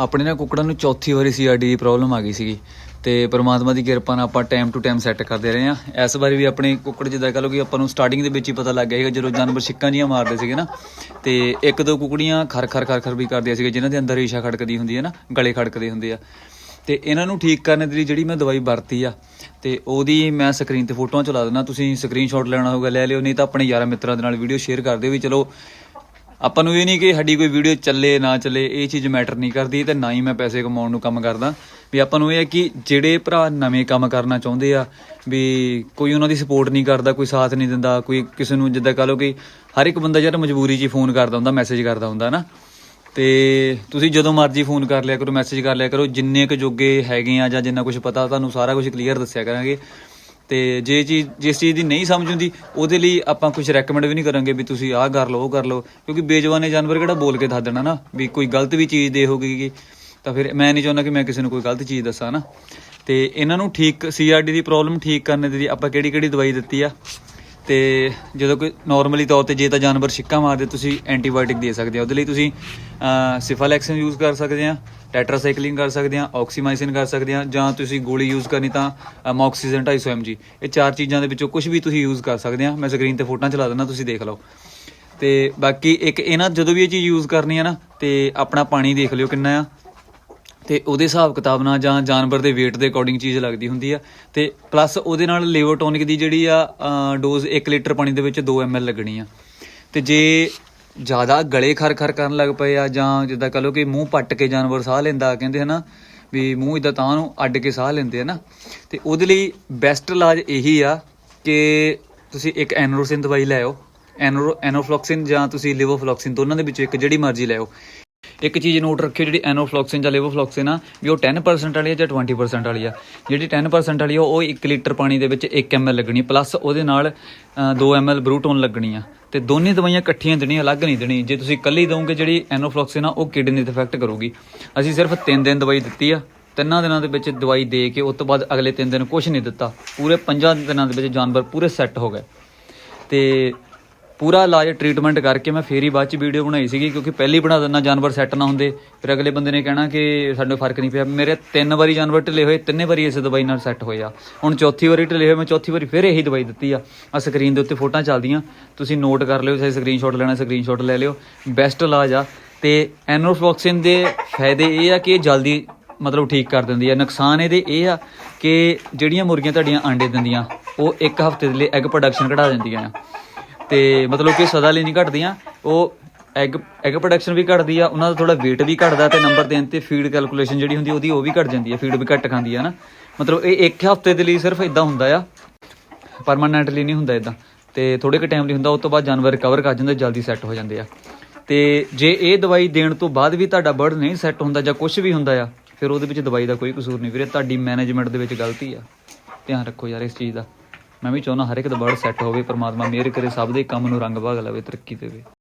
ਆਪਣੇ ਨਾ ਕੁੱਕੜਾਂ ਨੂੰ ਚੌਥੀ ਵਾਰੀ ਸੀਆਰਡੀ ਦੀ ਪ੍ਰੋਬਲਮ ਆ ਗਈ ਸੀਗੀ। ਤੇ ਪ੍ਰਮਾਤਮਾ ਦੀ ਕਿਰਪਾ ਨਾਲ ਆਪਾਂ ਟਾਈਮ ਟੂ ਟਾਈਮ ਸੈੱਟ ਕਰਦੇ ਰਹੇ ਆ ਇਸ ਵਾਰੀ ਵੀ ਆਪਣੇ ਕੁੱਕੜ ਜਿੱਦਾਂ ਕਹ ਲਓ ਕਿ ਆਪਾਂ ਨੂੰ ਸਟਾਰਟਿੰਗ ਦੇ ਵਿੱਚ ਹੀ ਪਤਾ ਲੱਗ ਗਿਆ ਸੀਗਾ, ਜਦੋਂ ਜਾਨਵਰ ਛਿੱਕਾਂ ਜੀਆਂ ਮਾਰਦੇ ਸੀਗੇ ਨਾ। ਤੇ ਇੱਕ ਦੋ ਕੁਕੜੀਆਂ ਖਰ ਖਰ ਖਰ ਖਰ ਵੀ ਕਰਦੀਆਂ ਸੀਗੇ ਜਿਨ੍ਹਾਂ ਦੇ ਅੰਦਰ ਰੇਸ਼ਾ ਖੜਕਦੀ ਹੁੰਦੀ ਹੈ ਨਾ, ਗਲੇ ਖੜਕਦੇ ਹੁੰਦੇ ਆ। ਤੇ ਇਹਨਾਂ ਨੂੰ ਠੀਕ ਕਰਨ ਦੇ ਲਈ ਜਿਹੜੀ ਮੈਂ ਦਵਾਈ ਵਰਤੀ ਆ, ਤੇ ਉਹਦੀ ਮੈਂ ਸਕਰੀਨ ਤੇ ਫੋਟੋਆਂ ਚਲਾ ਦਿੰਦਾ। ਤੁਸੀਂ ਸਕਰੀਨਸ਼ਾਟ ਲੈਣਾ ਹੋਊਗਾ, ਲੈ ਲਿਓ, ਨਹੀਂ ਤਾਂ ਆਪਣੇ ਯਾਰਾਂ ਮਿੱਤਰਾਂ ਦੇ ਨਾਲ ਵੀਡੀਓ ਸ਼ੇਅਰ ਕਰ ਦਿਓ ਵੀ ਚਲੋ ਆਪਾਂ ਨੂੰ ਇਹ ਨਹੀਂ ਕਿ ਸਾਡੀ ਕੋਈ ਵੀਡੀਓ ਚੱਲੇ, ਨਾ ਚੱਲੇ, ਇਹ ਚੀਜ਼ ਮੈਟਰ ਨਹੀਂ ਕਰਦੀ, ਤੇ ਨਾ ਹੀ ਮੈਂ ਪੈਸੇ ਕਮਾਉਣ ਨੂੰ ਕੰਮ ਕਰਦਾ। ਵੀ ਆਪਾਂ ਨੂੰ ਇਹ ਹੈ ਕਿ ਜਿਹੜੇ ਭਰਾ ਨਵੇਂ ਕੰਮ ਕਰਨਾ ਚਾਹੁੰਦੇ ਆ, ਵੀ ਕੋਈ ਉਹਨਾਂ ਦੀ ਸਪੋਰਟ ਨਹੀਂ ਕਰਦਾ, ਕੋਈ ਸਾਥ ਨਹੀਂ ਦਿੰਦਾ, ਕੋਈ ਕਿਸੇ ਨੂੰ ਜਿੱਦਾਂ ਕਹ ਲਓ ਕਿ ਹਰ ਇੱਕ ਬੰਦਾ ਯਾਰ ਮਜਬੂਰੀ 'ਚ ਫੋਨ ਕਰਦਾ ਹੁੰਦਾ ਮੈਸੇਜ ਕਰਦਾ ਹੁੰਦਾ ਨਾ ਤੇ ਤੁਸੀਂ ਜਦੋਂ ਮਰਜ਼ੀ ਫੋਨ ਕਰ ਲਿਆ ਕਰੋ ਮੈਸੇਜ ਕਰ ਲਿਆ ਕਰੋ, ਜਿੰਨੇ ਕੁ ਜੋਗੇ ਹੈਗੇ ਆ ਜਾਂ ਜਿੰਨਾ ਕੁਝ ਪਤਾ, ਤੁਹਾਨੂੰ ਸਾਰਾ ਕੁਝ ਕਲੀਅਰ ਦੱਸਿਆ ਕਰਾਂਗੇ। ਤੇ ਜੇ ਚੀਜ਼ ਜਿਸ ਚੀਜ਼ ਦੀ ਨਹੀਂ ਸਮਝ ਹੁੰਦੀ, ਉਹਦੇ ਲਈ ਆਪਾਂ ਕੁਝ ਰეკਮੈਂਡ ਵੀ ਨਹੀਂ ਕਰਾਂਗੇ ਵੀ ਤੁਸੀਂ ਆਹ ਕਰ ਲਓ, ਉਹ ਕਰ ਲਓ, ਕਿਉਂਕਿ ਬੇਜਵਾਨੇ ਜਾਨਵਰ ਕਿਹੜਾ ਬੋਲ ਕੇ ਦੱਸ ਦੇਣਾ ਨਾ, ਵੀ ਕੋਈ ਗਲਤ ਵੀ ਚੀਜ਼ ਦੇ ਹੋਗੀ ਤਾਂ ਫਿਰ ਮੈਂ ਨਹੀਂ ਚਾਹੁੰਦਾ ਕਿ ਮੈਂ ਕਿਸੇ ਨੂੰ ਕੋਈ ਗਲਤ ਚੀਜ਼ ਦੱਸਾਂ ਨਾ। ਤੇ ਇਹਨਾਂ ਨੂੰ ਠੀਕ ਸੀਆਰਡੀ ਦੀ ਪ੍ਰੋਬਲਮ ਠੀਕ ਕਰਨ ਦੇ ਲਈ ਆਪਾਂ ਕਿਹੜੀ ਕਿਹੜੀ ਦਵਾਈ ਦਿੱਤੀ ਆ? ਤੇ ਜਦੋਂ ਕੋਈ ਨਾਰਮਲੀ ਤੌਰ ਤੇ ਜੇ ਤਾਂ ਜਾਨਵਰ ਛਿੱਕਾ ਮਾਰਦੇ, ਤੁਸੀਂ ਐਂਟੀਬਾਇਓਟਿਕ ਦੇ ਸਕਦੇ ਆ ਉਹਦੇ ਲਈ ਤੁਸੀਂ ਸਿਫਾਲੈਕਸਿਨ ਯੂਜ਼ ਕਰ ਸਕਦੇ ਆ ਟੈਟਰਾਸਾਈਕਲਿਨ ਕਰ ਸਕਦੇ ਆ ਆਕਸੀਮਾਈਸਿਨ ਕਰ ਸਕਦੇ ਆ ਜਾਂ ਤੁਸੀਂ ਗੋਲੀ ਯੂਜ਼ ਕਰਨੀ ਤਾਂ ਅਮੋਕਸੀਜਨ 250 mg ਇਹ ਚਾਰ ਚੀਜ਼ਾਂ ਦੇ ਵਿੱਚੋਂ ਕੁਝ ਵੀ ਤੁਸੀਂ ਯੂਜ਼ ਕਰ ਸਕਦੇ ਆ ਮੈਂ ਸਕਰੀਨ ਤੇ ਫੋਟੋਆਂ ਚਲਾ ਦਿੰਦਾ, ਤੁਸੀਂ ਦੇਖ ਲਓ। ਤੇ ਬਾਕੀ ਇੱਕ ਇਹਨਾਂ ਜਦੋਂ ਵੀ ਇਹ ਚੀਜ਼ ਯੂਜ਼ ਕਰਨੀ ਆ ਨਾ, ਤੇ ਆਪਣਾ ਪਾਣੀ ਦੇਖ ਲਿਓ ਕਿੰਨਾ ਆ। ਤੇ ਉਹਦੇ ਹਿਸਾਬ ਕਿਤਾਬ ਨਾਲ ਜਾਂ ਜਾਨਵਰ ਦੇ weight ਦੇ ਅਕੋਰਡਿੰਗ ਚੀਜ਼ ਲੱਗਦੀ ਹੁੰਦੀ ਆ। ਤੇ ਪਲੱਸ ਉਹਦੇ ਨਾਲ ਲੇਵੋਟੋਨਿਕ ਦੀ ਜਿਹੜੀ ਆ ਡੋਜ਼ 1 ਲੀਟਰ ਪਾਣੀ ਦੇ ਵਿੱਚ 2 ml ਲੱਗਣੀ ਆ। ਤੇ ਜੇ ਜ਼ਿਆਦਾ ਗਲੇ ਖਰ ਖਰ ਕਰਨ ਲੱਗ ਪਏ ਆ ਜਾਂ ਜਿੱਦਾਂ ਕਹ ਲਓ ਕਿ ਮੂੰਹ ਪੱਟ ਕੇ ਜਾਨਵਰ ਸਾਹ ਲੈਂਦਾ, ਕਹਿੰਦੇ ਹਨਾ, ਵੀ ਮੂੰਹ ਇਦਾਂ ਤਾਂ ਨੂੰ ਅੱਡ ਕੇ ਸਾਹ ਲੈਂਦੇ ਆ ਨਾ। ਤੇ ਉਹਦੇ ਲਈ ਬੈਸਟ ਇਲਾਜ ਇਹੀ ਆ ਕਿ ਤੁਸੀਂ ਇੱਕ ਐਨੋਰੋਸਿਨ ਦਵਾਈ ਲੈ ਆਓ। ਐਨੋਫਲੋਕਸਿਨ ਜਾਂ ਤੁਸੀਂ ਲਿਵੋਫਲੋਕਸਿਨ ਦੋਨਾਂ ਦੇ ਵਿੱਚੋਂ ਇੱਕ ਜਿਹੜੀ ਮਰਜ਼ੀ ਲੈ ਇੱਕ ਚੀਜ਼ ਨੋਟ ਰੱਖਿਓ ਜਿਹੜੀ ਐਨੋਫਲੋਕਸਿਨ ਜਾਂ ਲਿਵੋਫਲੋਕਸਿਨ ਆ ਵੀ ਉਹ 10% ਵਾਲੀ ਆ ਜਾਂ 20% ਵਾਲੀ ਆ। ਜਿਹੜੀ 10% ਵਾਲੀ ਆ ਉਹ 1 ਲੀਟਰ ਪਾਣੀ ਦੇ ਵਿੱਚ 1 ml ਲੱਗਣੀ ਪਲੱਸ ਉਹਦੇ ਨਾਲ ਅ, 2 ml ਬਰੂਟੋਨ ਲੱਗਣੀ ਆ। ਤੇ ਦੋਨੇ ਦਵਾਈਆਂ ਇਕੱਠੀਆਂ ਦੇਣੀਆਂ ਅਲੱਗ ਨਹੀਂ ਦੇਣੀ। ਜੇ ਤੁਸੀਂ ਇਕੱਲੀ ਦੋਗੇ ਜਿਹੜੀ ਐਨੋਫਲੋਕਸਿਨ ਆ ਉਹ ਕਿਡਨੀ ਤੇ ਇਫੈਕਟ ਕਰੂਗੀ। ਅਸੀਂ ਸਿਰਫ 3 ਦਿਨ ਦਵਾਈ ਦਿੱਤੀ ਆ। ਤਿੰਨਾਂ ਦਿਨਾਂ ਦੇ ਵਿੱਚ ਦਵਾਈ ਦੇ ਕੇ ਉਸ ਤੋਂ ਬਾਅਦ ਅਗਲੇ 3 ਦਿਨ ਕੁਝ ਨਹੀਂ ਦਿੱਤਾ। ਪੂਰੇ 5 ਦਿਨਾਂ ਦੇ ਵਿੱਚ ਜਾਨਵਰ ਪੂਰੇ ਸੈੱਟ ਹੋ ਗਏ। ਤੇ ਪੂਰਾ ਇਲਾਜ ਟ੍ਰੀਟਮੈਂਟ ਕਰਕੇ ਮੈਂ ਫੇਰ ਹੀ ਬਾਅਦ ਚ ਵੀਡੀਓ ਬਣਾਈ ਸੀਗੀ, ਕਿਉਂਕਿ ਪਹਿਲੀ ਬਣਾ ਦਿੰਦਾ, ਜਾਨਵਰ ਸੈੱਟ ਨਾ ਹੁੰਦੇ। ਫਿਰ ਅਗਲੇ ਬੰਦੇ ਨੇ ਕਹਿਣਾ ਕਿ ਸਾਨੂੰ ਫ਼ਰਕ ਨਹੀਂ ਪਿਆ। ਮੇਰੇ ਤਿੰਨ ਵਾਰੀ ਜਾਨਵਰ ਢਿੱਲੇ ਹੋਏ, ਤਿੰਨੇ ਵਾਰੀ ਇਸ ਦਵਾਈ ਨਾਲ ਸੈੱਟ ਹੋਏ ਆ। ਹੁਣ ਚੌਥੀ ਵਾਰੀ ਢਿੱਲੇ ਹੋਏ, ਮੈਂ ਚੌਥੀ ਵਾਰੀ ਫਿਰ ਇਹੀ ਦਵਾਈ ਦਿੱਤੀ ਆ। ਆ ਸਕਰੀਨ ਦੇ ਉੱਤੇ ਫੋਟੋਆਂ ਚੱਲਦੀਆਂ। ਤੁਸੀਂ ਨੋਟ ਕਰ ਲਿਓ, ਚਾਹੇ ਸਕਰੀਨਸ਼ਾਟ ਲੈਣਾ ਸਕਰੀਨਸ਼ਾਟ ਲੈ ਲਿਓ। ਬੈਸਟ ਇਲਾਜ ਆ। ਤੇ ਐਨੋਫਲੋਕਸਿਨ ਦੇ ਫਾਇਦੇ ਇਹ ਆ ਕਿ ਇਹ ਜਲਦੀ ਮਤਲਬ ਠੀਕ ਕਰ ਦਿੰਦੀ ਆ। ਨੁਕਸਾਨ ਇਹਦੇ ਇਹ ਆ ਕਿ ਜਿਹੜੀਆਂ ਮੁਰਗੀਆਂ ਤੁਹਾਡੀਆਂ ਆਂਡੇ ਦਿੰਦੀਆਂ, ਉਹ ਇੱਕ ਹਫ਼ਤੇ ਦੇ ਲਈ ਐਗ ਪ੍ਰੋਡਕਸ਼ਨ ਘਟਾ ਦਿੰਦੀਆਂ ਆ। ਤੇ ਮਤਲਬ ਕਿ ਸਦਾ ਲਈ ਨਹੀਂ ਘਟਦੀਆਂ। ਉਹ ਐਗ ਐਗ ਪ੍ਰੋਡਕਸ਼ਨ ਵੀ ਘਟਦੀ ਆ, ਉਹਨਾਂ ਦਾ ਥੋੜਾ weight ਵੀ ਘਟਦਾ ਤੇ ਨੰਬਰ ਦੇਣ ਤੇ ਫੀਡ ਕੈਲਕੂਲੇਸ਼ਨ ਜਿਹੜੀ ਹੁੰਦੀ ਉਹਦੀ ਉਹ ਵੀ ਘਟ ਜਾਂਦੀ ਆ ਫੀਡ ਵੀ ਘੱਟ ਖਾਂਦੀ ਆ ਨਾ। ਮਤਲਬ ਇਹ ਇੱਕ ਹਫ਼ਤੇ ਦੇ ਲਈ ਸਿਰਫ ਇਦਾਂ ਹੁੰਦਾ ਆ ਪਰਮਾਨੈਂਟਲੀ ਨਹੀਂ ਹੁੰਦਾ ਇਦਾਂ ਤੇ ਥੋੜੇ ਕੁ ਟਾਈਮ ਲਈ ਹੁੰਦਾ, ਉਸ ਤੋਂ ਬਾਅਦ ਜਾਨਵਰ ਰਿਕਵਰ ਕਰ ਜਾਂਦੇ, ਜਲਦੀ ਸੈੱਟ ਹੋ ਜਾਂਦੇ ਆ। ਤੇ ਜੇ ਇਹ ਦਵਾਈ ਦੇਣ ਤੋਂ ਬਾਅਦ ਵੀ ਤੁਹਾਡਾ ਬਰਡ ਨਹੀਂ ਸੈੱਟ ਹੁੰਦਾ ਜਾਂ ਕੁਝ ਵੀ ਹੁੰਦਾ ਆ, ਫਿਰ ਉਹਦੇ ਵਿੱਚ ਦਵਾਈ ਦਾ ਕੋਈ ਕਸੂਰ ਨਹੀਂ ਵੀਰੇ, ਤੁਹਾਡੀ ਮੈਨੇਜਮੈਂਟ ਦੇ ਵਿੱਚ ਗਲਤੀ ਆ। ਧਿਆਨ ਰੱਖੋ ਯਾਰ ਇਸ ਚੀਜ਼ ਦਾ। ਮੈਂ ਵੀ ਚਾਹੁੰਦਾ ਹਰ ਇੱਕ ਦਾ ਵਰਡ ਸੈੱਟ ਹੋਵੇ, ਪਰਮਾਤਮਾ ਮਿਹਰ ਕਰੇ, ਸਭ ਦੇ ਕੰਮ ਨੂੰ ਰੰਗ ਭਾਗ ਲਵੇ, ਤਰੱਕੀ ਦੇਵੇ।